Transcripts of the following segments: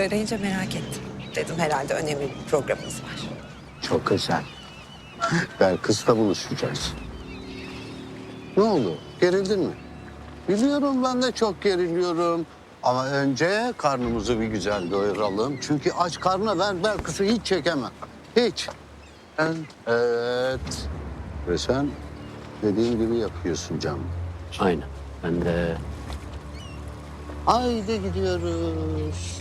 Kuyu arayınca merak ettim. Dedim herhalde önemli bir programınız var. Çok güzel. Belkıs'la buluşacağız. Ne oldu? Gerildin mi? Biliyorum ben de çok geriliyorum. Ama önce karnımızı bir güzel doyuralım. Çünkü aç karnına ben Belkıs'ı hiç çekemem. Hiç. Ben, evet. Ve sen dediğim gibi yapıyorsun canım. Aynen. Ben de Haydi gidiyoruz.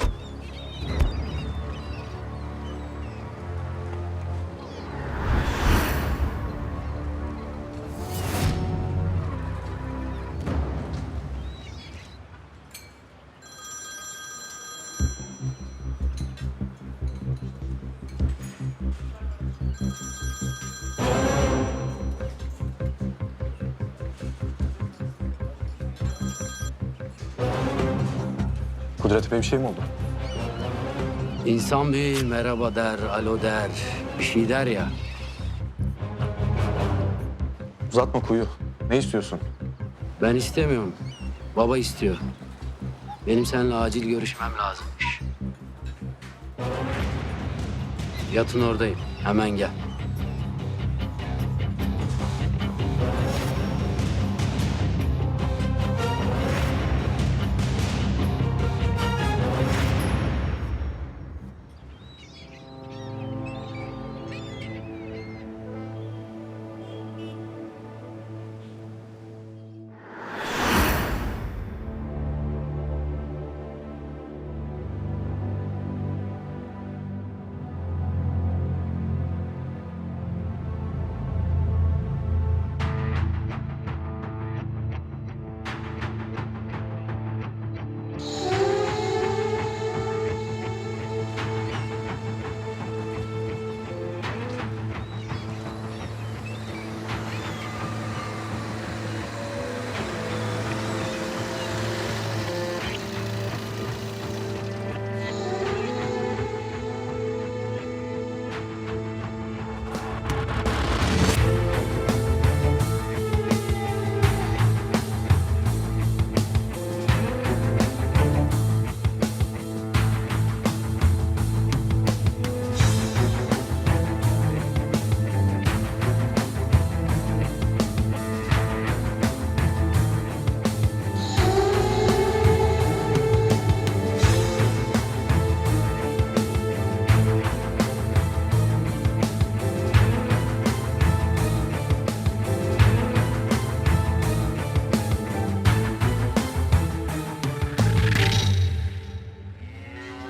Kudret Bey bir şey mi oldu? İnsan bir merhaba der, alo der, bir şey der ya. Uzatma kuyu. Ne istiyorsun? Ben istemiyorum. Baba istiyor. Benim seninle acil görüşmem lazımmış. Yatın oradayım. Hemen gel.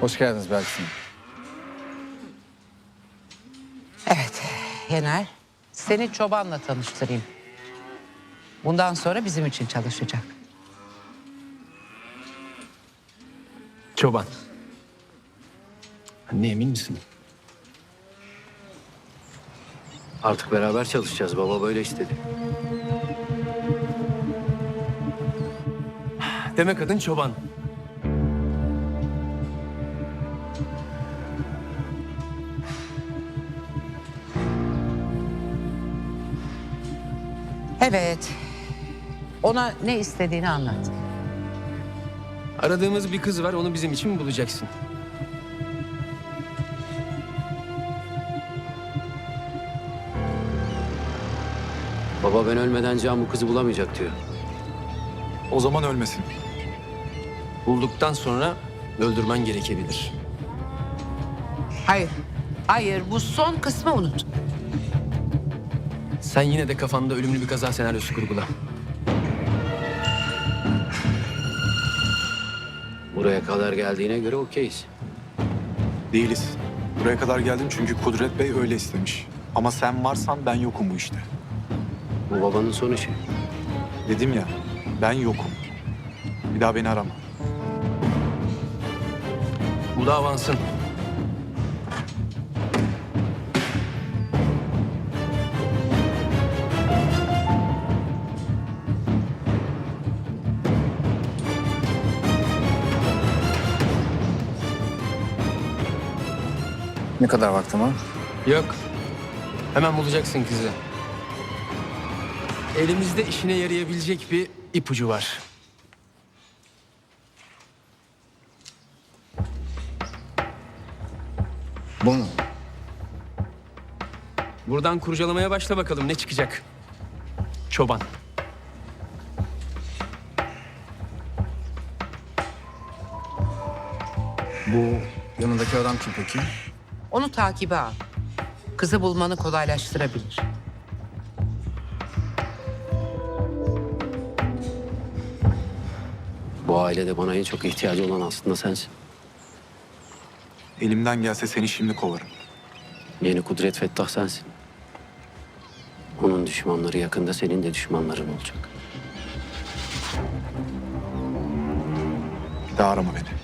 Hoş geldiniz Belkin. Evet, Yener. Seni çobanla tanıştırayım. Bundan sonra bizim için çalışacak. Çoban. Anne emin misin? Artık beraber çalışacağız. Baba böyle istedi. Demek adın çoban. Evet. Ona ne istediğini anlat. Aradığımız bir kız var onu bizim için bulacaksın. Baba ben ölmeden Can bu kızı bulamayacak diyor. O zaman ölmesin. Bulduktan sonra öldürmen gerekebilir. Hayır. Hayır, bu son kısmı unut. Sen yine de kafanda ölümlü bir kaza senaryosu kurgula. Buraya kadar geldiğine göre okeyiz. Değiliz. Buraya kadar geldim çünkü Kudret Bey öyle istemiş. Ama sen varsan ben yokum bu işte. Bu babanın son işi. Dedim ya, ben yokum. Bir daha beni arama. Bu da avansın. Ne kadar vaktim var? Yok. Hemen bulacaksın kızı. Elimizde işine yarayabilecek bir ipucu var. Bu mu? Buradan kurcalamaya başla bakalım ne çıkacak. Çoban. Bu yanındaki adam kim peki? Onu takibe al. Kızı bulmanı kolaylaştırabilir. Bu ailede bana en çok ihtiyacı olan aslında sensin. Elimden gelse seni şimdi kovarım. Yeni Kudret Fettah sensin. Onun düşmanları yakında senin de düşmanların olacak. Bir daha arama beni.